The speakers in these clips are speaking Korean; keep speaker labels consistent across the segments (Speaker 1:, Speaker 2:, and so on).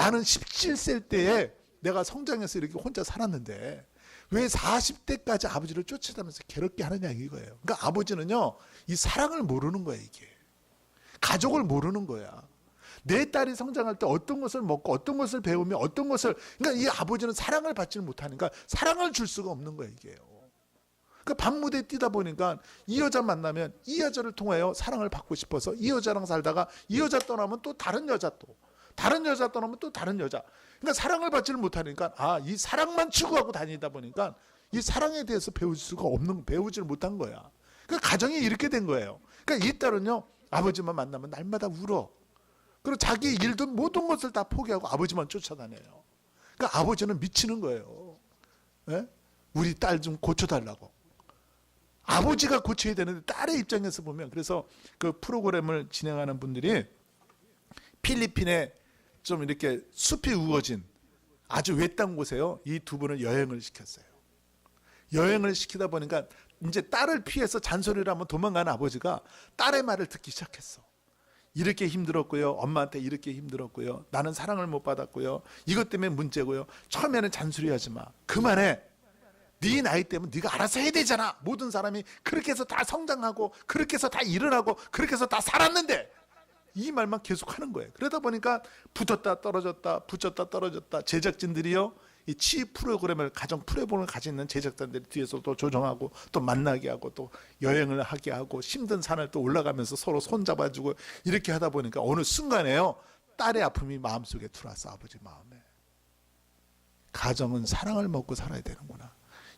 Speaker 1: 나는 17세 때에 내가 성장해서 이렇게 혼자 살았는데 왜 40대까지 아버지를 쫓아다니면서 괴롭게 하느냐 이거예요. 그러니까 아버지는요, 이 사랑을 모르는 거야, 이게. 가족을 모르는 거야. 내 딸이 성장할 때 어떤 것을 먹고 어떤 것을 배우며 어떤 것을 그러니까 이 아버지는 사랑을 받지를 못하니까 사랑을 줄 수가 없는 거야, 이게요. 그 밤무대 뛰다 보니까 이 여자 만나면 이 여자를 통하여 사랑을 받고 싶어서 이 여자랑 살다가 이 여자 떠나면 또 다른 여자 또 다른 여자 떠나면 또 다른 여자. 그러니까 사랑을 받지를 못하니까 아 이 사랑만 추구하고 다니다 보니까 이 사랑에 대해서 배울 수가 없는 배우지를 못한 거야. 그 가정이 이렇게 된 거예요. 그러니까 이 딸은요 아버지만 만나면 날마다 울어. 그리고 자기 일도 모든 것을 다 포기하고 아버지만 쫓아다녀요. 그러니까 아버지는 미치는 거예요. 예? 우리 딸 좀 고쳐달라고. 아버지가 고쳐야 되는데 딸의 입장에서 보면 그래서 그 프로그램을 진행하는 분들이 필리핀에 좀 이렇게 숲이 우거진 아주 외딴 곳에요. 이 두 분을 여행을 시켰어요. 여행을 시키다 보니까 이제 딸을 피해서 잔소리를 하면 도망가는 아버지가 딸의 말을 듣기 시작했어. 이렇게 힘들었고요. 엄마한테 이렇게 힘들었고요. 나는 사랑을 못 받았고요. 이것 때문에 문제고요. 처음에는 잔소리하지 마. 그만해. 네 나이 때문에 네가 알아서 해야 되잖아. 모든 사람이 그렇게 해서 다 성장하고 그렇게 해서 다 일을 하고 그렇게 해서 다 살았는데 이 말만 계속 하는 거예요. 그러다 보니까 붙었다 떨어졌다 붙였다 떨어졌다 제작진들이요. 이치 프로그램을 가정 프로그램을 가지고 있는 제작자들이 뒤에서 또 조정하고 또 만나게 하고 또 여행을 하게 하고 힘든 산을 또 올라가면서 서로 손 잡아주고 이렇게 하다 보니까 어느 순간에요 딸의 아픔이 마음속에 들어왔어 아버지 마음에 가정은 사랑을 먹고 살아야 되는구나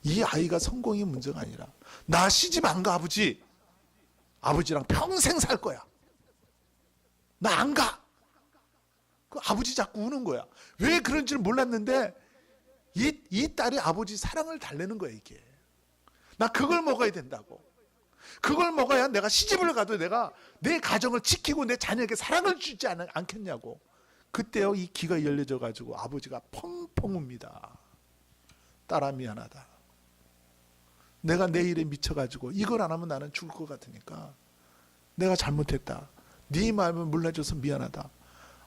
Speaker 1: 이 아이가 성공이 문제가 아니라 나 시집 안 가 아버지 아버지랑 평생 살 거야 나 안 가. 그 아버지 자꾸 우는 거야. 왜 그런지를 몰랐는데 이, 이 딸이 아버지 사랑을 달래는 거야 이게. 나 그걸 먹어야 된다고. 그걸 먹어야 내가 시집을 가도 내가 내 가정을 지키고 내 자녀에게 사랑을 주지 않, 않겠냐고. 그때요 이 귀가 열려져 가지고 아버지가 펑펑 웁니다. 딸아 미안하다. 내가 내 일에 미쳐가지고 이걸 안 하면 나는 죽을 것 같으니까 내가 잘못했다. 네 마음을 몰라줘서 미안하다.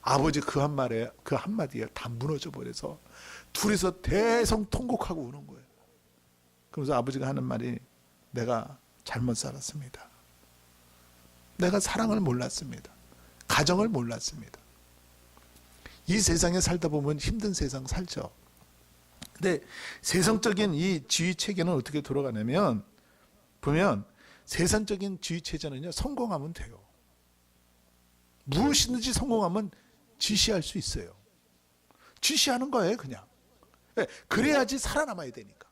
Speaker 1: 아버지 그 한 말에 그 한마디에 다 무너져 버려서 둘이서 대성통곡하고 우는 거예요. 그러면서 아버지가 하는 말이 내가 잘못 살았습니다. 내가 사랑을 몰랐습니다. 가정을 몰랐습니다. 이 세상에 살다 보면 힘든 세상 살죠. 근데 세상적인 이 지휘 체계는 어떻게 돌아가냐면 보면 세상적인 지휘 체제는요 성공하면 돼요. 무엇이든지 성공하면 지시할 수 있어요. 지시하는 거예요, 그냥. 예, 그래야지 살아남아야 되니까.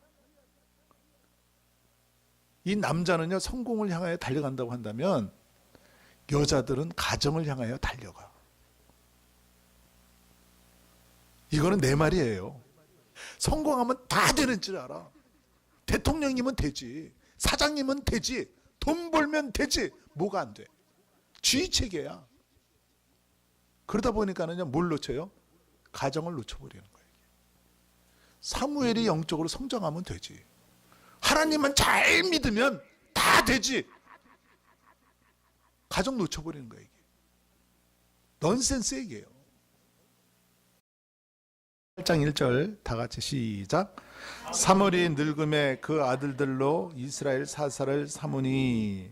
Speaker 1: 이 남자는요, 성공을 향하여 달려간다고 한다면 여자들은 가정을 향하여 달려가. 이거는 내 말이에요. 성공하면 다 되는 줄 알아. 대통령이면 되지. 사장님은 되지. 돈 벌면 되지. 뭐가 안 돼? 체계야. 그러다 보니까는요, 뭘 놓쳐요? 가정을 놓쳐버리는 거예요. 사무엘이 영적으로 성장하면 되지. 하나님만 잘 믿으면 다 되지. 가정 놓쳐버리는 거예요. 넌센스 얘기예요. 8장 1절 다 같이 시작. 사물이 늙음에 그 아들들로 이스라엘 사사를 삼으니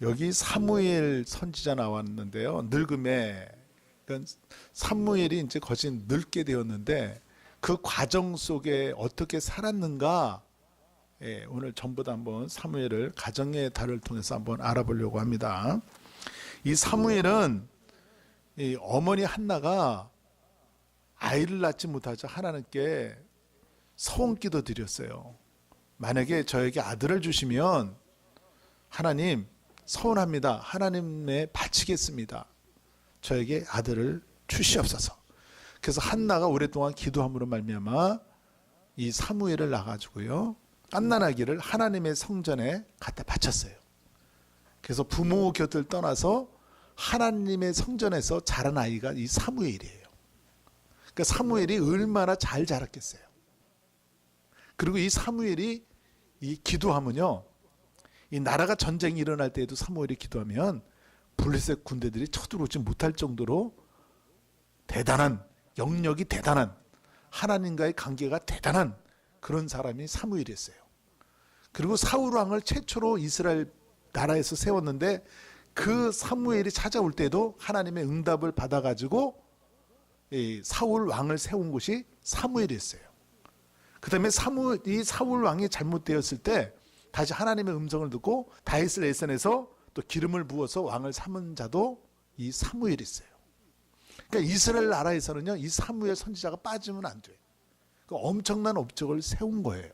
Speaker 1: 여기 사무엘 선지자 나왔는데요. 늙음에 그러니까 사무엘이 이제 거진 늙게 되었는데 그 과정 속에 어떻게 살았는가 예, 오늘 전부 다 한번 사무엘을 가정의 달을 통해서 한번 알아보려고 합니다. 이 사무엘은 이 어머니 한나가 아이를 낳지 못하자 하나님께 소원기도 드렸어요. 만약에 저에게 아들을 주시면 하나님 서운합니다. 하나님에 바치겠습니다. 저에게 아들을 주시옵소서. 그래서 한나가 오랫동안 기도함으로 말미암아 이 사무엘을 낳아가지고요 깐난아기를 하나님의 성전에 갖다 바쳤어요. 그래서 부모 곁을 떠나서 하나님의 성전에서 자란 아이가 이 사무엘이에요. 그러니까 사무엘이 얼마나 잘 자랐겠어요. 그리고 이 사무엘이 이 기도하면요, 이 나라가 전쟁이 일어날 때에도 사무엘이 기도하면 블레셋 군대들이 쳐들어오지 못할 정도로 대단한 영역이 대단한 하나님과의 관계가 대단한 그런 사람이 사무엘이었어요. 그리고 사울 왕을 최초로 이스라엘 나라에서 세웠는데 그 사무엘이 찾아올 때도 하나님의 응답을 받아가지고 이 사울 왕을 세운 곳이 사무엘이었어요. 그 다음에 사무 이 사울 왕이 잘못되었을 때 다시 하나님의 음성을 듣고 다윗을 애선해서 또 기름을 부어서 왕을 삼은 자도 이 사무엘이 있어요. 그러니까 이스라엘 나라에서는요 이 사무엘 선지자가 빠지면 안 돼. 그 엄청난 업적을 세운 거예요.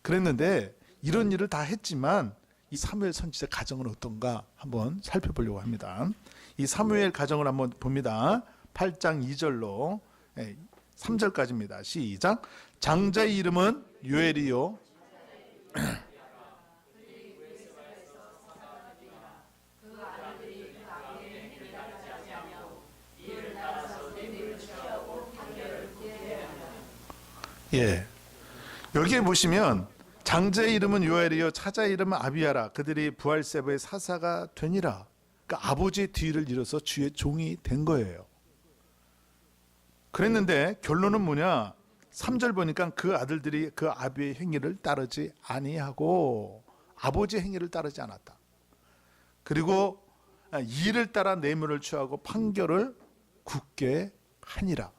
Speaker 1: 그랬는데 이런 일을 다 했지만 이 사무엘 선지자 가정은 어떤가 한번 살펴보려고 합니다. 이 사무엘 가정을 한번 봅니다. 8장 2절로 3절까지입니다. 시작. 장자의 이름은 요엘이요. 예. 여기에 보시면 장자의 이름은 요엘이요 차자의 이름은 아비야라 그들이 부할세바의 사사가 되니라. 그러니까 아버지의 뒤를 이뤄서 주의 종이 된 거예요. 그랬는데 결론은 뭐냐? 3절 보니까 그 아들들이 그 아비의 행위를 따르지 아니하고 아버지의 행위를 따르지 않았다. 그리고 이를 따라 뇌물을 취하고 판결을 굳게 하니라.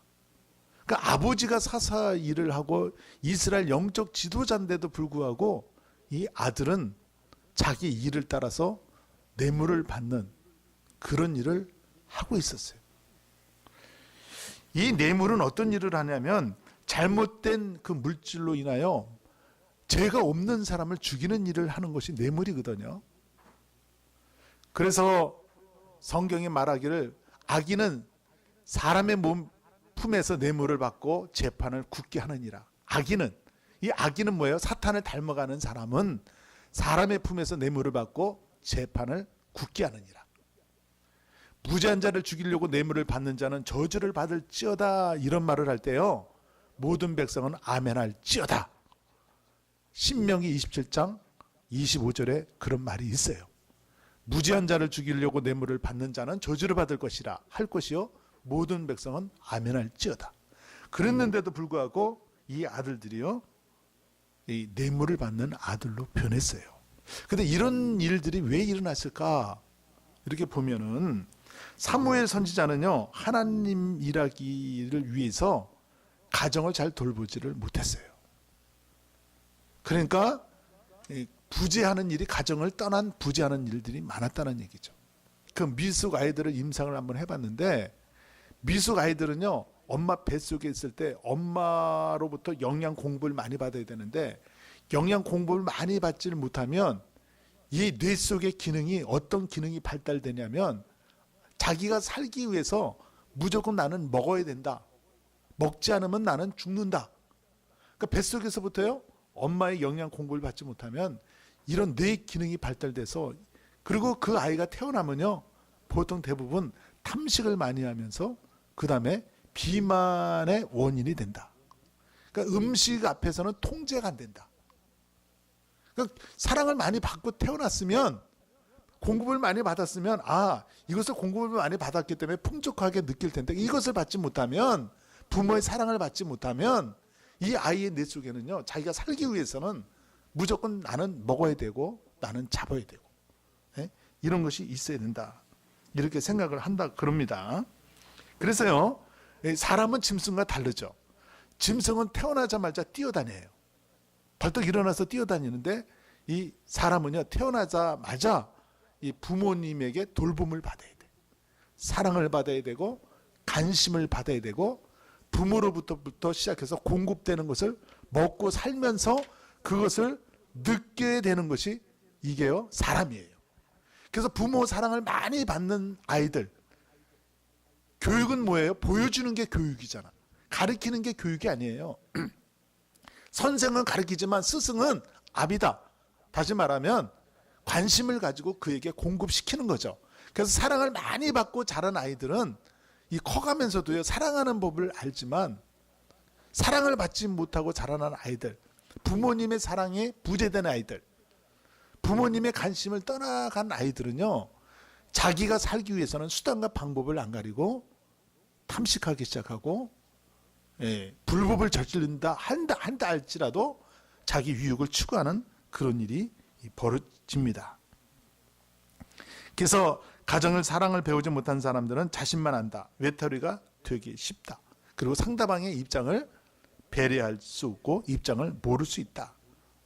Speaker 1: 그러니까 아버지가 사사 일을 하고 이스라엘 영적 지도자인데도 불구하고 이 아들은 자기 일을 따라서 뇌물을 받는 그런 일을 하고 있었어요. 이 뇌물은 어떤 일을 하냐면 잘못된 그 물질로 인하여 죄가 없는 사람을 죽이는 일을 하는 것이 뇌물이거든요. 그래서 성경이 말하기를 악인은 사람의 몸 품에서 뇌물을 받고 재판을 굳게 하느니라. 악인은 이 악인은 뭐예요? 사탄을 닮아가는 사람은 사람의 품에서 뇌물을 받고 재판을 굳게 하느니라. 무죄한 자를 죽이려고 뇌물을 받는 자는 저주를 받을지어다 이런 말을 할 때요. 모든 백성은 아멘할지어다. 신명기 27장 25절에 그런 말이 있어요. 무죄한 자를 죽이려고 뇌물을 받는 자는 저주를 받을 것이라 할 것이요 모든 백성은 아멘할지어다. 그랬는데도 불구하고 이 아들들이요 이 뇌물을 받는 아들로 변했어요. 근데 이런 일들이 왜 일어났을까? 이렇게 보면은 사무엘 선지자는요 하나님 일하기를 위해서 가정을 잘 돌보지를 못했어요. 그러니까 이 부재하는 일이 가정을 떠난 부재하는 일들이 많았다는 얘기죠. 그 미숙 아이들을 임상을 한번 해봤는데 미숙 아이들은요 엄마 뱃속에 있을 때 엄마로부터 영양 공부를 많이 받아야 되는데 영양 공부를 많이 받지를 못하면 이 뇌 속의 기능이 어떤 기능이 발달되냐면 자기가 살기 위해서 무조건 나는 먹어야 된다. 먹지 않으면 나는 죽는다. 그러니까 뱃속에서부터요 엄마의 영양 공부를 받지 못하면 이런 뇌 기능이 발달돼서 그리고 그 아이가 태어나면요 보통 대부분 탐식을 많이 하면서 그 다음에 비만의 원인이 된다. 그러니까 음식 앞에서는 통제가 안 된다. 그러니까 사랑을 많이 받고 태어났으면 공급을 많이 받았으면 아 이것을 공급을 많이 받았기 때문에 풍족하게 느낄 텐데 이것을 받지 못하면 부모의 사랑을 받지 못하면 이 아이의 뇌 속에는요 자기가 살기 위해서는 무조건 나는 먹어야 되고 나는 잡아야 되고 예? 이런 것이 있어야 된다 이렇게 생각을 한다 그럽니다. 그래서요 이 사람은 짐승과 다르죠. 짐승은 태어나자마자 뛰어다녀요. 벌떡 일어나서 뛰어다니는데 이 사람은요 태어나자마자 이 부모님에게 돌봄을 받아야 돼. 사랑을 받아야 되고 관심을 받아야 되고 부모로부터부터 시작해서 공급되는 것을 먹고 살면서 그것을 느껴야 되는 것이 이게요 사람이에요. 그래서 부모 사랑을 많이 받는 아이들 교육은 뭐예요? 보여주는 게 교육이잖아. 가르치는 게 교육이 아니에요. 선생은 가르치지만 스승은 압이다. 다시 말하면 관심을 가지고 그에게 공급시키는 거죠. 그래서 사랑을 많이 받고 자란 아이들은 이 커가면서도요 사랑하는 법을 알지만 사랑을 받지 못하고 자라난 아이들, 부모님의 사랑에 부재된 아이들, 부모님의 관심을 떠나간 아이들은요 자기가 살기 위해서는 수단과 방법을 안 가리고 탐식하기 시작하고 예, 불법을 저지른다 한다 한다 할지라도 자기 유익을 추구하는 그런 일이 벌어집니다. 그래서 가정을 사랑을 배우지 못한 사람들은 자신만 안다. 외톨이가 되기 쉽다. 그리고 상대방의 입장을 배려할 수 없고 입장을 모를 수 있다.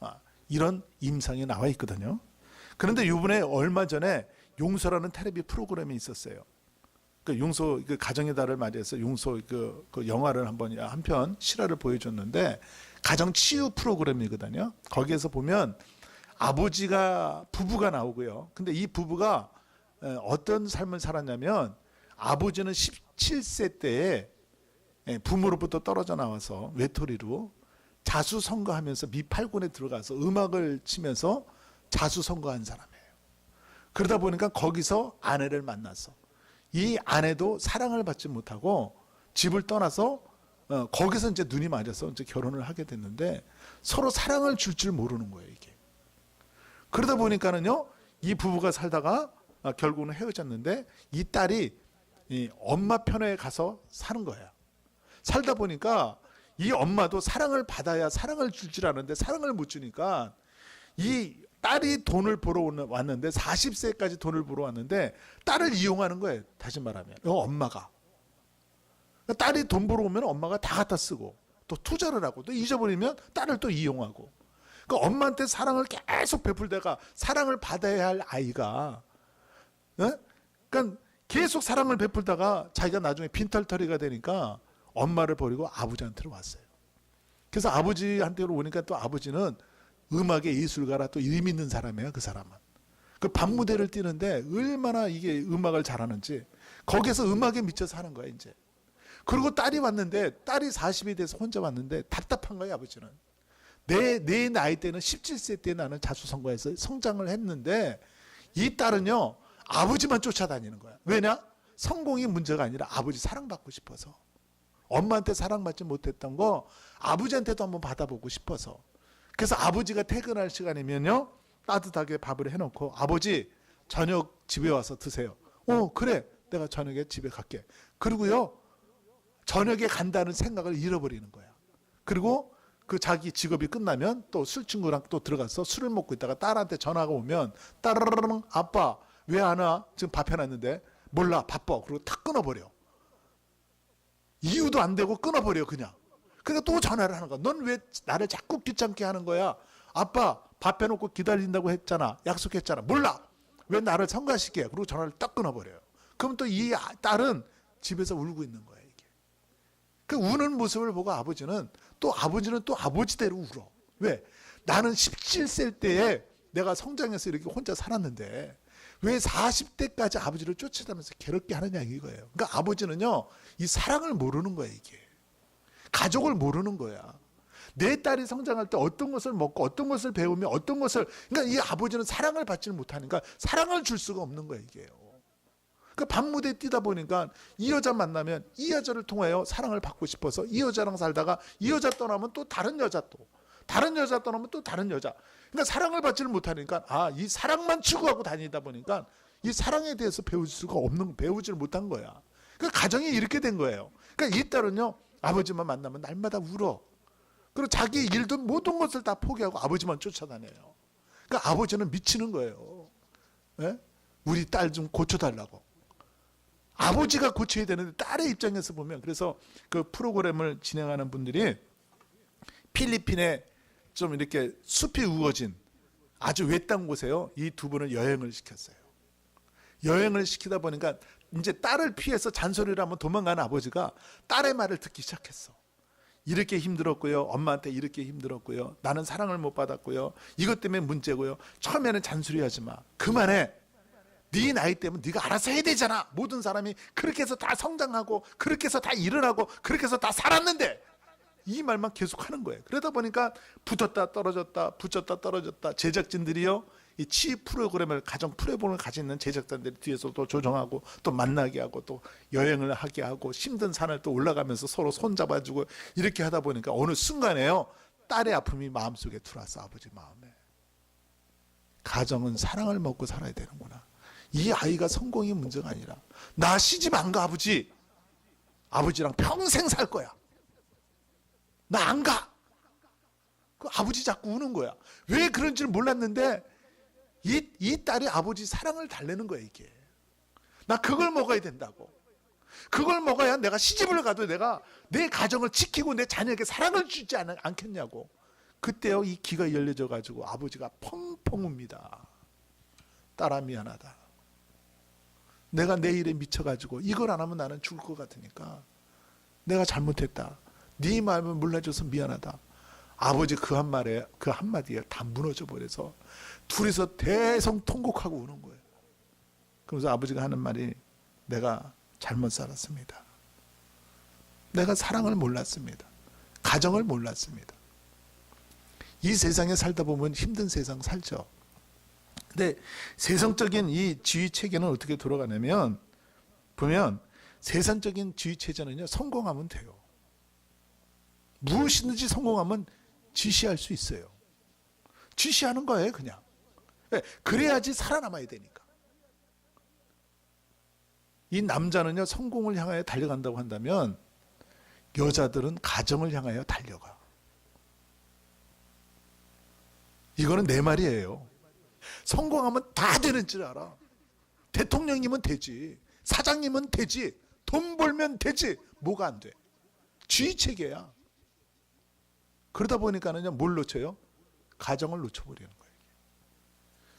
Speaker 1: 아, 이런 임상이 나와 있거든요. 그런데 이번에 얼마 전에 용서라는 텔레비 프로그램이 있었어요. 그 용서 그 가정의 달을 맞이해서 용서 그, 그 영화를 한번 한편 실화를 보여줬는데 가정 치유 프로그램이거든요. 거기에서 보면 아버지가 부부가 나오고요. 근데 이 부부가 에, 어떤 삶을 살았냐면 아버지는 17세 때에 예, 부모로부터 떨어져 나와서 외톨이로 자수성가하면서 미팔군에 들어가서 음악을 치면서 자수성가한 사람이에요. 그러다 보니까 거기서 아내를 만났어. 이 아내도 사랑을 받지 못하고 집을 떠나서 어, 거기서 이제 눈이 맞아서 이제 결혼을 하게 됐는데 서로 사랑을 줄줄 모르는 거예요 이게. 그러다 보니까는요 이 부부가 살다가 아, 결국은 헤어졌는데 이 딸이 이 엄마 편에 가서 사는 거야. 살다 보니까 이 엄마도 사랑을 받아야 사랑을 줄 줄 아는데 사랑을 못 주니까 이 딸이 돈을 벌어 왔는데 40세까지 돈을 벌어 왔는데 딸을 이용하는 거예요. 다시 말하면 어, 엄마가 그러니까 딸이 돈 벌어 오면 엄마가 다 갖다 쓰고 또 투자를 하고 또 잊어버리면 딸을 또 이용하고 그러니까 엄마한테 사랑을 계속 베풀다가 사랑을 받아야 할 아이가 어? 그러니까 계속 사랑을 베풀다가 자기가 나중에 빈털터리가 되니까 엄마를 버리고 아버지한테로 왔어요. 그래서 아버지한테로 오니까 또 아버지는 음악의 예술가라 또 이름 있는 사람이에요. 그 사람은. 그 밤무대를 뛰는데 얼마나 이게 음악을 잘하는지 거기서 음악에 미쳐서 하는 거야 이제. 그리고 딸이 왔는데 딸이 40이 돼서 혼자 왔는데 답답한 거야 아버지는. 내, 내 나이 때는 17세 때 나는 자수성가해서 성장을 했는데 이 딸은요 아버지만 쫓아다니는 거야. 왜냐? 성공이 문제가 아니라 아버지 사랑받고 싶어서. 엄마한테 사랑받지 못했던 거 아버지한테도 한번 받아보고 싶어서. 그래서 아버지가 퇴근할 시간이면요 따뜻하게 밥을 해놓고 아버지 저녁 집에 와서 드세요. 어 그래 내가 저녁에 집에 갈게. 그리고요 저녁에 간다는 생각을 잃어버리는 거야. 그리고 그 자기 직업이 끝나면 또 술 친구랑 또 들어가서 술을 먹고 있다가 딸한테 전화가 오면 따르르릉 아빠 왜 안 와? 지금 밥 해놨는데 몰라 바빠. 그리고 탁 끊어버려. 이유도 안 되고 끊어버려 그냥. 그러니까 또 전화를 하는 거야. 넌 왜 나를 자꾸 귀찮게 하는 거야? 아빠 밥 해놓고 기다린다고 했잖아. 약속했잖아. 몰라. 왜 나를 성가시게? 그리고 전화를 딱 끊어버려요. 그럼 또 이 딸은 집에서 울고 있는 거야 이게. 그 우는 모습을 보고 아버지는 또 아버지는 또 아버지대로 울어. 왜? 나는 17세 때에 내가 성장해서 이렇게 혼자 살았는데 왜 40대까지 아버지를 쫓아다니면서 괴롭게 하느냐 이거예요. 그러니까 아버지는요 이 사랑을 모르는 거야 이게. 가족을 모르는 거야. 내 딸이 성장할 때 어떤 것을 먹고 어떤 것을 배우며 어떤 것을 그러니까 이 아버지는 사랑을 받지는 못하니까 사랑을 줄 수가 없는 거야 이게요. 그 밤무대 뛰다 보니까 이 여자 만나면 이 여자를 통하여 사랑을 받고 싶어서 이 여자랑 살다가 이 여자 떠나면 또 다른 여자 또 다른 여자 떠나면 또 다른 여자. 그러니까 사랑을 받지를 못하니까 아 이 사랑만 추구하고 다니다 보니까 이 사랑에 대해서 배울 수가 없는 배우지를 못한 거야. 그 가정이 이렇게 된 거예요. 그러니까 이 딸은요 아버지만 만나면 날마다 울어. 그리고 자기 일도 모든 것을 다 포기하고 아버지만 쫓아다녀요. 그러니까 아버지는 미치는 거예요. 예? 우리 딸 좀 고쳐달라고. 아버지가 고쳐야 되는데 딸의 입장에서 보면 그래서 그 프로그램을 진행하는 분들이 필리핀에 좀 이렇게 숲이 우거진 아주 외딴 곳에요. 이 두 분을 여행을 시켰어요. 여행을 시키다 보니까 이제 딸을 피해서 잔소리를 하면 도망가는 아버지가 딸의 말을 듣기 시작했어. 이렇게 힘들었고요. 엄마한테 이렇게 힘들었고요. 나는 사랑을 못 받았고요. 이것 때문에 문제고요. 처음에는 잔소리하지 마. 그만해. 네 나이 때면 네가 알아서 해야 되잖아. 모든 사람이 그렇게 해서 다 성장하고 그렇게 해서 다 일어나고 그렇게 해서 다 살았는데 이 말만 계속 하는 거예요. 그러다 보니까 붙었다 떨어졌다 붙였다 떨어졌다 제작진들이요. 이 취입 프로그램을 가정 프로그램을 가지고 있는 제작자들이 뒤에서 또 조정하고 또 만나게 하고 또 여행을 하게 하고 힘든 산을 또 올라가면서 서로 손잡아주고 이렇게 하다 보니까 어느 순간에요 딸의 아픔이 마음속에 들어왔어 아버지 마음에 가정은 사랑을 먹고 살아야 되는구나 이 아이가 성공이 문제가 아니라 나 시집 안 가 아버지 아버지랑 평생 살 거야 나 안 가. 그 아버지 자꾸 우는 거야. 왜 그런지를 몰랐는데 이, 이 딸이 아버지 사랑을 달래는 거야 이게. 나 그걸 먹어야 된다고. 그걸 먹어야 내가 시집을 가도 내가 내 가정을 지키고 내 자녀에게 사랑을 주지 않, 않겠냐고. 그때요 이 귀가 열려져 가지고 아버지가 펑펑 웁니다. 딸아 미안하다. 내가 내 일에 미쳐 가지고 이걸 안 하면 나는 죽을 것 같으니까 내가 잘못했다. 네 마음을 몰라줘서 미안하다. 아버지 그 한 말에 그 한마디에 다 무너져 버려서 둘이서 대성 통곡하고 우는 거예요. 그러면서 아버지가 하는 말이 내가 잘못 살았습니다. 내가 사랑을 몰랐습니다. 가정을 몰랐습니다. 이 세상에 살다 보면 힘든 세상 살죠. 근데 세상적인 이 지휘 체계는 어떻게 돌아가냐면 보면 세상적인 지휘 체제는요 성공하면 돼요. 무엇이든지 성공하면 지시할 수 있어요. 지시하는 거예요, 그냥. 예, 그래야지 살아남아야 되니까. 이 남자는요, 성공을 향하여 달려간다고 한다면 여자들은 가정을 향하여 달려가. 이거는 내 말이에요. 성공하면 다 되는 줄 알아. 대통령이면 되지. 사장님은 되지. 돈 벌면 되지. 뭐가 안 돼? 지휘 체계야. 그러다 보니까는요, 뭘 놓쳐요? 가정을 놓쳐버리는 거예요.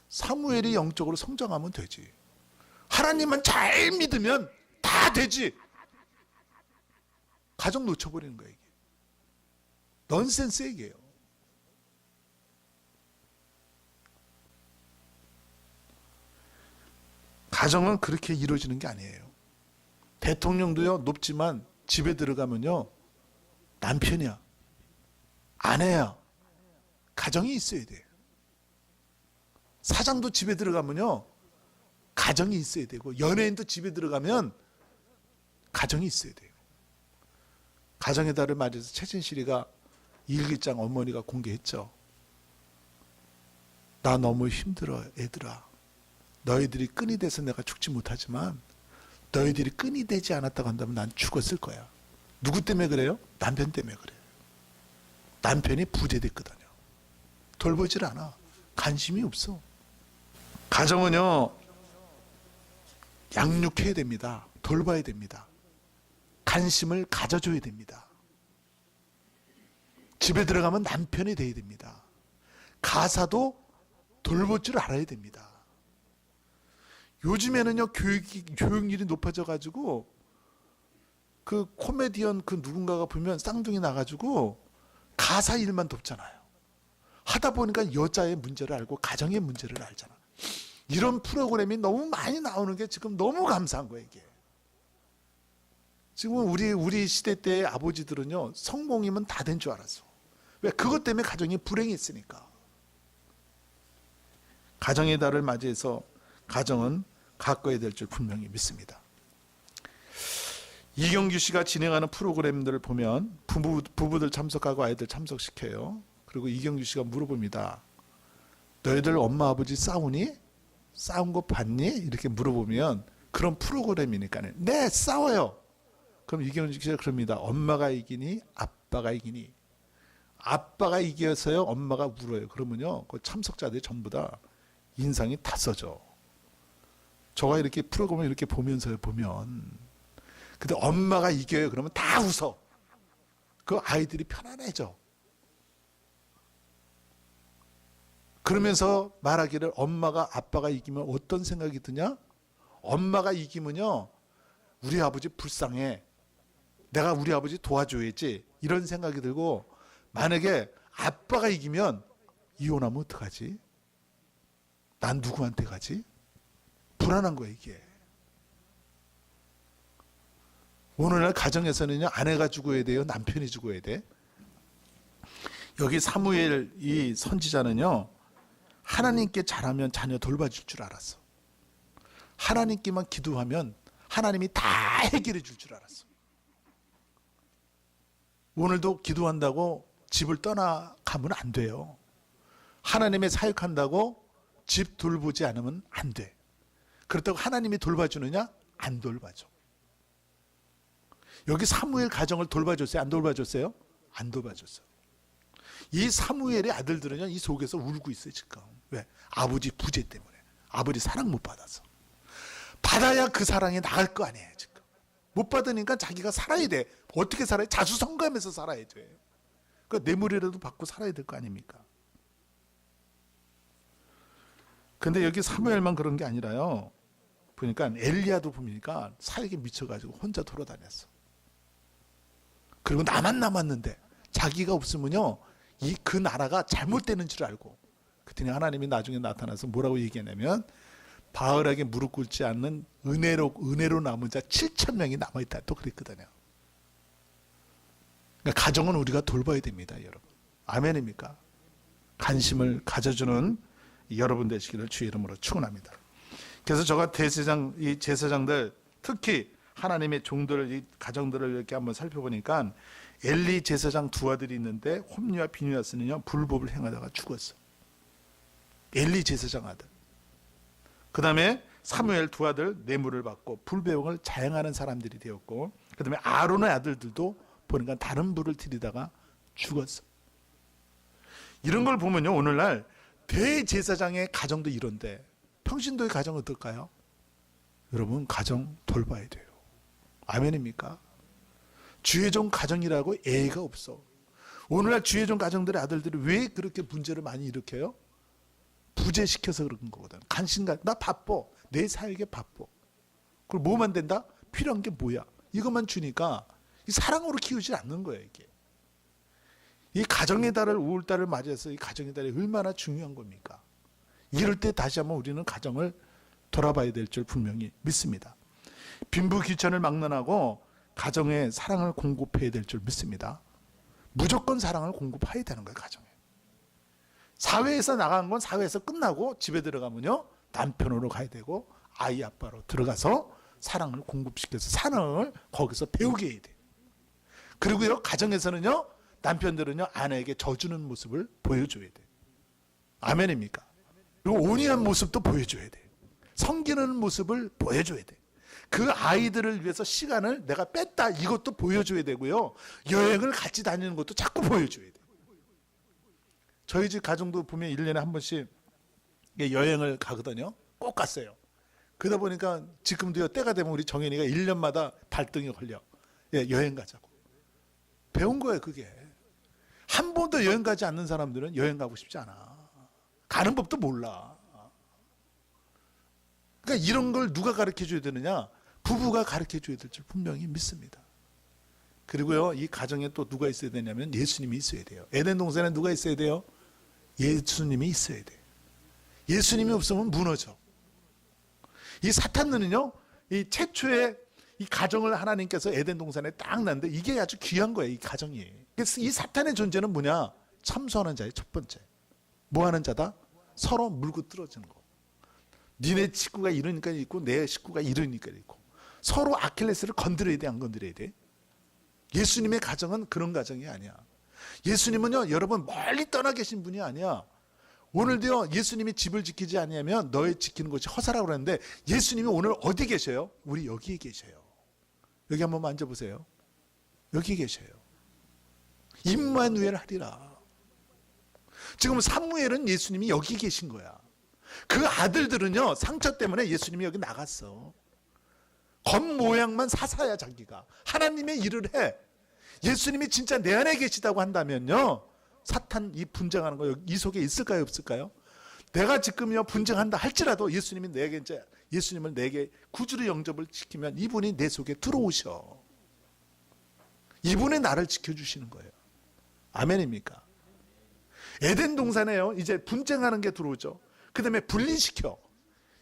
Speaker 1: 사무엘이 영적으로 성장하면 되지. 하나님만 잘 믿으면 다 되지. 가정 놓쳐버리는 거예요, 이게. 넌센스 얘기예요. 가정은 그렇게 이루어지는 게 아니에요. 대통령도요, 높지만 집에 들어가면요, 남편이야. 아내야. 가정이 있어야 돼. 사장도 집에 들어가면요. 가정이 있어야 되고 연예인도 집에 들어가면 가정이 있어야 돼요. 가정의 달을 맞이해서 최진실이가 일기장 어머니가 공개했죠. 나 너무 힘들어 애들아. 너희들이 끈이 돼서 내가 죽지 못하지만 너희들이 끈이 되지 않았다고 한다면 난 죽었을 거야. 누구 때문에 그래요? 남편 때문에 그래. 남편이 부재됐거든요. 돌보질 않아. 관심이 없어. 가정은요, 양육해야 됩니다. 돌봐야 됩니다. 관심을 가져줘야 됩니다. 집에 들어가면 남편이 돼야 됩니다. 가사도 돌볼 줄 알아야 됩니다. 요즘에는요, 교육이, 교육률이 높아져가지고, 그 코미디언 그 누군가가 보면 쌍둥이 나가지고, 가사 일만 돕잖아요. 하다 보니까 여자의 문제를 알고 가정의 문제를 알잖아. 이런 프로그램이 너무 많이 나오는 게 지금 너무 감사한 거예요, 이게. 지금 우리 우리 시대 때 아버지들은요 성공이면 다 된 줄 알았어. 왜 그것 때문에 가정이 불행했으니까. 가정의 달을 맞이해서 가정은 가꿔야 될 줄 분명히 믿습니다. 이경규 씨가 진행하는 프로그램들을 보면 부부, 부부들 참석하고 아이들 참석시켜요. 그리고 이경규 씨가 물어봅니다. 너희들 엄마 아버지 싸우니? 싸운 거 봤니? 이렇게 물어보면 그런 프로그램이니까요. 네, 싸워요. 그럼 이경규 씨가 그럽니다. 엄마가 이기니? 아빠가 이기니? 아빠가 이겨서요. 엄마가 울어요. 그러면요. 그 참석자들이 전부 다 인상이 다 써져. 저가 이렇게 프로그램을 이렇게 보면서 보면 근데 엄마가 이겨요. 그러면 다 웃어. 그 아이들이 편안해져. 그러면서 말하기를 엄마가 아빠가 이기면 어떤 생각이 드냐? 엄마가 이기면요. 우리 아버지 불쌍해. 내가 우리 아버지 도와줘야지. 이런 생각이 들고 만약에 아빠가 이기면 이혼하면 어떡하지? 난 누구한테 가지? 불안한 거예요, 이게. 오늘날 가정에서는요, 아내가 죽어야 돼요, 남편이 죽어야 돼. 여기 사무엘 이 선지자는요, 하나님께 잘하면 자녀 돌봐줄 줄 알았어. 하나님께만 기도하면 하나님이 다 해결해 줄 줄 알았어. 오늘도 기도한다고 집을 떠나가면 안 돼요. 하나님의 사역한다고 집 돌보지 않으면 안 돼. 그렇다고 하나님이 돌봐주느냐? 안 돌봐줘. 여기 사무엘 가정을 돌봐줬어요? 안 돌봐줬어요? 안 돌봐줬어요. 이 사무엘의 아들들은요, 이 속에서 울고 있어요, 지금. 왜? 아버지 부재 때문에. 아버지 사랑 못 받아서. 받아야 그 사랑이 나갈 거 아니에요, 지금. 못 받으니까 자기가 살아야 돼. 어떻게 살아야 돼? 자수성가하면서 살아야 돼. 그 뇌물이라도 받고 살아야 될 거 아닙니까? 근데 여기 사무엘만 그런 게 아니라요. 보니까 엘리야도 보니까 사역에 미쳐가지고 혼자 돌아다녔어. 그리고 나만 남았는데 자기가 없으면요 이 그 나라가 잘못되는 줄 알고 그랬더니 하나님이 나중에 나타나서 뭐라고 얘기했냐면 바울에게 무릎 꿇지 않는 은혜로 은혜로 남은 자 7천 명이 남아 있다 또 그랬거든요. 그러니까 가정은 우리가 돌봐야 됩니다, 여러분. 아멘입니까? 관심을 가져주는 여러분 되시기를 주의 이름으로 축원합니다. 그래서 저가 대세장 이 제사장들 특히 하나님의 종들 이 가정들을 이렇게 한번 살펴보니까 엘리 제사장 두 아들이 있는데 홈리와 비누야스는요 불법을 행하다가 죽었어. 엘리 제사장 아들. 그 다음에 사무엘 두 아들 뇌물을 받고 불배용을 자행하는 사람들이 되었고 그 다음에 아론의 아들들도 보니까 다른 불을 들이다가 죽었어. 이런 걸 보면요 오늘날 대제사장의 가정도 이런데 평신도의 가정은 어떨까요? 여러분 가정 돌봐야 돼요. 아멘입니까? 주의 종 가정이라고 애가 없어. 오늘날 주의 종 가정들의 아들들이 왜 그렇게 문제를 많이 일으켜요? 부재시켜서 그런 거거든. 간신가 나 바빠. 내 사역에 바빠. 그걸 뭐만 된다? 필요한 게 뭐야? 이것만 주니까 이 사랑으로 키우지 않는 거예요, 이게. 이 가정의 달을 우울달을 맞이해서 이 가정의 달이 얼마나 중요한 겁니까? 이럴 때 다시 한번 우리는 가정을 돌아봐야 될 줄 분명히 믿습니다. 빈부 귀천을 막론하고 가정에 사랑을 공급해야 될 줄 믿습니다. 무조건 사랑을 공급해야 되는 거예요, 가정에. 사회에서 나간 건 사회에서 끝나고 집에 들어가면요. 남편으로 가야 되고 아이 아빠로 들어가서 사랑을 공급시켜서 사랑을 거기서 배우게 해야 돼. 그리고요, 가정에서는요. 남편들은요. 아내에게 져주는 모습을 보여줘야 돼. 아멘입니까? 그리고 온유한 모습도 보여줘야 돼. 섬기는 모습을 보여줘야 돼. 그 아이들을 위해서 시간을 내가 뺐다 이것도 보여줘야 되고요. 여행을 같이 다니는 것도 자꾸 보여줘야 돼. 저희 집 가정도 보면 1년에 한 번씩 여행을 가거든요. 꼭 갔어요. 그러다 보니까 지금도요, 때가 되면 우리 정현이가 1년마다 발등이 걸려. 예, 여행 가자고. 배운 거예요, 그게. 한 번도 여행 가지 않는 사람들은 여행 가고 싶지 않아. 가는 법도 몰라. 그러니까 이런 걸 누가 가르쳐 줘야 되느냐? 부부가 가르쳐 줘야 될 줄 분명히 믿습니다. 그리고요, 이 가정에 또 누가 있어야 되냐면 예수님이 있어야 돼요. 에덴 동산에 누가 있어야 돼요? 예수님이 있어야 돼. 예수님이 없으면 무너져. 이 사탄은요, 이 최초의 이 가정을 하나님께서 에덴 동산에 딱 놨는데 이게 아주 귀한 거예요, 이 가정이. 이 사탄의 존재는 뭐냐? 참소하는 자의 첫 번째. 뭐 하는 자다? 서로 물고 뜯어지는 거. 니네 식구가 이러니까 있고 내 식구가 이러니까 있고 서로 아킬레스를 건드려야 돼, 안 건드려야 돼? 예수님의 가정은 그런 가정이 아니야. 예수님은요, 여러분 멀리 떠나 계신 분이 아니야. 오늘도요, 예수님이 집을 지키지 않으면 너의 지키는 것이 허사라고 그러는데 예수님이 오늘 어디 계셔요? 우리 여기에 계셔요. 여기 한번 만져보세요. 여기 계셔요. 임마누엘 하리라. 지금 사무엘은 예수님이 여기 계신 거야. 그 아들들은요, 상처 때문에 예수님이 여기 나갔어. 겉 모양만 사사야, 자기가. 하나님의 일을 해. 예수님이 진짜 내 안에 계시다고 한다면요, 사탄 이 분쟁하는 거 이 속에 있을까요, 없을까요? 내가 지금요 분쟁한다 할지라도 예수님이 내게 이제 예수님을 내게 구주로 영접을 시키면 이분이 내 속에 들어오셔. 이분이 나를 지켜 주시는 거예요. 아멘입니까? 에덴 동산에요. 이제 분쟁하는 게 들어오죠. 그 다음에 분리시켜.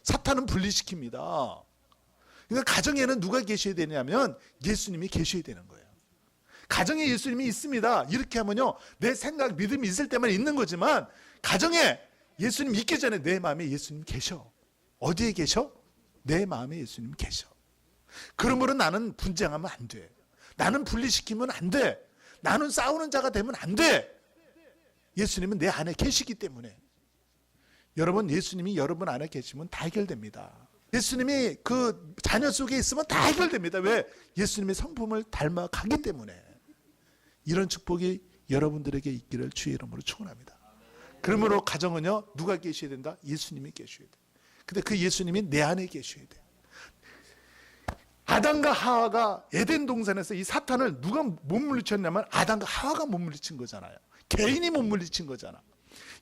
Speaker 1: 사탄은 분리시킵니다. 그러니까 가정에는 누가 계셔야 되냐면 예수님이 계셔야 되는 거예요. 가정에 예수님이 있습니다. 이렇게 하면요. 내 생각, 믿음이 있을 때만 있는 거지만 가정에 예수님 있기 전에 내 마음에 예수님 계셔. 어디에 계셔? 내 마음에 예수님 계셔. 그러므로 나는 분쟁하면 안 돼. 나는 분리시키면 안 돼. 나는 싸우는 자가 되면 안 돼. 예수님은 내 안에 계시기 때문에. 여러분, 예수님이 여러분 안에 계시면 다 해결됩니다. 예수님이 그 자녀 속에 있으면 다 해결됩니다. 왜? 예수님의 성품을 닮아가기 때문에. 이런 축복이 여러분들에게 있기를 주의 이름으로 축원합니다. 그러므로 가정은요 누가 계셔야 된다? 예수님이 계셔야 돼. 근데 그 예수님이 내 안에 계셔야 돼. 아담과 하와가 에덴 동산에서 이 사탄을 누가 못 물리쳤냐면 아담과 하와가 못 물리친 거잖아요. 개인이 못 물리친 거잖아.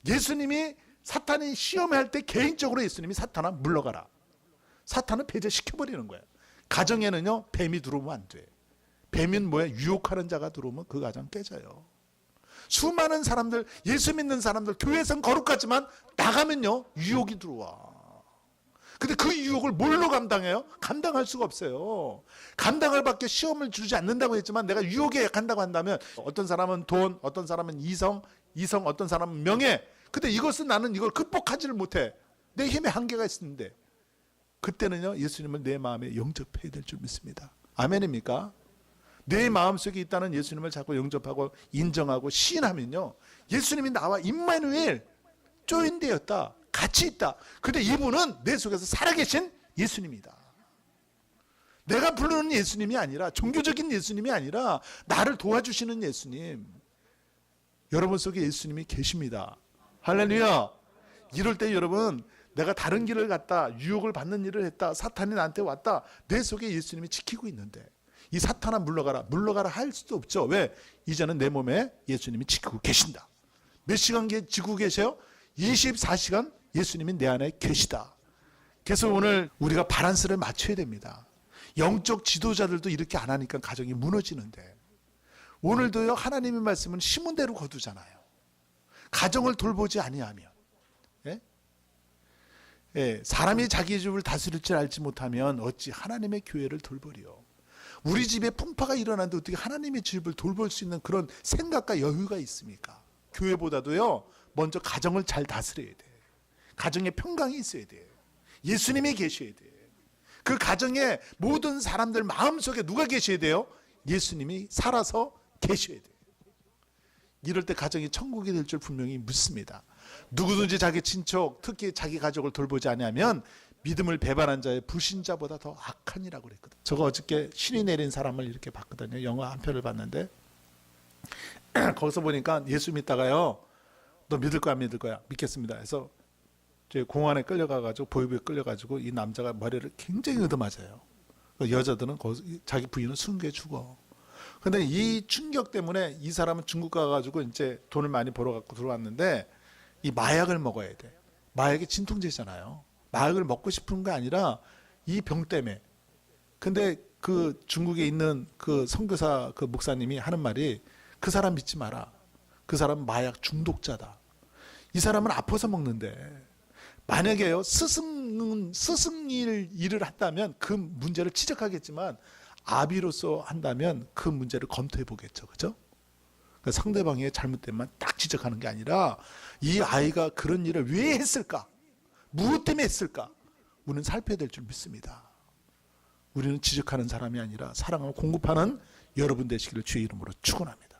Speaker 1: 예수님이 사탄이 시험할 때 개인적으로 예수님이 사탄아 물러가라. 사탄을 배제시켜 버리는 거예요. 가정에는요 뱀이 들어오면 안 돼. 뱀은 뭐야? 유혹하는 자가 들어오면 그 가정 깨져요. 수많은 사람들, 예수 믿는 사람들, 교회에선 거룩하지만 나가면요, 유혹이 들어와. 근데 그 유혹을 뭘로 감당해요? 감당할 수가 없어요. 감당할 밖에 시험을 주지 않는다고 했지만 내가 유혹에 약한다고 한다면 어떤 사람은 돈, 어떤 사람은 이성, 이성, 어떤 사람은 명예. 근데 이것은 나는 이걸 극복하지를 못해. 내 힘에 한계가 있는데. 그때는요, 예수님을 내 마음에 영접해야 될 줄 믿습니다. 아멘입니까? 내 마음속에 있다는 예수님을 자꾸 영접하고 인정하고 시인하면요. 예수님이 나와 임마누엘 조인되었다. 같이 있다. 근데 이분은 내 속에서 살아계신 예수님이다. 내가 부르는 예수님이 아니라 종교적인 예수님이 아니라 나를 도와주시는 예수님. 여러분 속에 예수님이 계십니다. 할렐루야. 이럴 때 여러분 내가 다른 길을 갔다 유혹을 받는 일을 했다 사탄이 나한테 왔다 내 속에 예수님이 지키고 있는데 이 사탄아 물러가라 물러가라 할 수도 없죠. 왜? 이제는 내 몸에 예수님이 지키고 계신다. 몇 시간 계- 지키고 계세요? 24시간 예수님이 내 안에 계시다. 그래서 오늘 우리가 바란스를 맞춰야 됩니다. 영적 지도자들도 이렇게 안 하니까 가정이 무너지는데. 오늘도요 하나님의 말씀은 심은 대로 거두잖아요. 가정을 돌보지 아니하면. 예? 예, 사람이 자기 집을 다스릴 줄 알지 못하면 어찌 하나님의 교회를 돌보리요. 우리 집에 풍파가 일어났는데 어떻게 하나님의 집을 돌볼 수 있는 그런 생각과 여유가 있습니까? 교회보다도요, 먼저 가정을 잘 다스려야 돼. 가정에 평강이 있어야 돼. 예수님이 계셔야 돼. 그 가정에 모든 사람들 마음속에 누가 계셔야 돼요? 예수님이 살아서 계셔야 돼. 이럴 때 가정이 천국이 될 줄 분명히 믿습니다. 누구든지 자기 친척, 특히 자기 가족을 돌보지 않으면 믿음을 배반한 자의 불신자보다 더 악한이라고 그랬거든. 저거 어저께 신이 내린 사람을 이렇게 봤거든요. 영화 한 편을 봤는데 거기서 보니까 예수 믿다가요. 너 믿을 거야, 안 믿을 거야? 믿겠습니다. 그래서 저 공안에 끌려가가지고 보이부에 끌려가지고 이 남자가 머리를 굉장히 얻어맞아요. 그 여자들은 자기 부인은 순교해 죽어. 근데 이 충격 때문에 이 사람은 중국 가가지고 이제 돈을 많이 벌어갖고 들어왔는데 이 마약을 먹어야 돼. 마약이 진통제잖아요. 마약을 먹고 싶은 게 아니라 이 병 때문에. 근데 그 중국에 있는 그 선교사 그 목사님이 하는 말이 그 사람 믿지 마라. 그 사람은 마약 중독자다. 이 사람은 아파서 먹는데 만약에요 스승은 스승일 일을 한다면 그 문제를 지적하겠지만 아비로서 한다면 그 문제를 검토해 보겠죠, 그죠? 그러니까 상대방의 잘못된만 딱 지적하는 게 아니라 이 아이가 그런 일을 왜 했을까? 무엇 때문에 했을까? 우리는 살펴야 될 줄 믿습니다. 우리는 지적하는 사람이 아니라 사랑을 공급하는 여러분 되시기를 주의 이름으로 축원합니다.